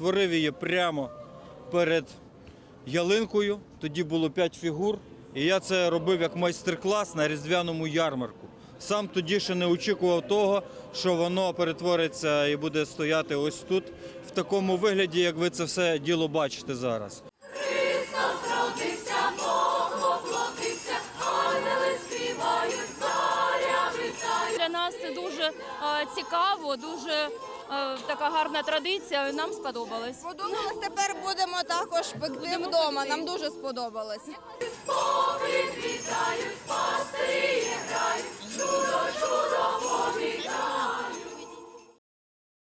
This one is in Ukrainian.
творив її прямо перед ялинкою. Тоді було 5 фігур. І я це робив як майстер-клас на різдвяному ярмарку. Сам тоді ще не очікував того, що воно перетвориться і буде стояти ось тут, в такому вигляді, як ви це все діло бачите зараз. Христос родився, Бог воплотився, ангели співають, заря вітає. Для нас це дуже цікаво, дуже така гарна традиція. Нам сподобалось. Подумалось, тепер будемо також пекти вдома. Нам дуже сподобалось.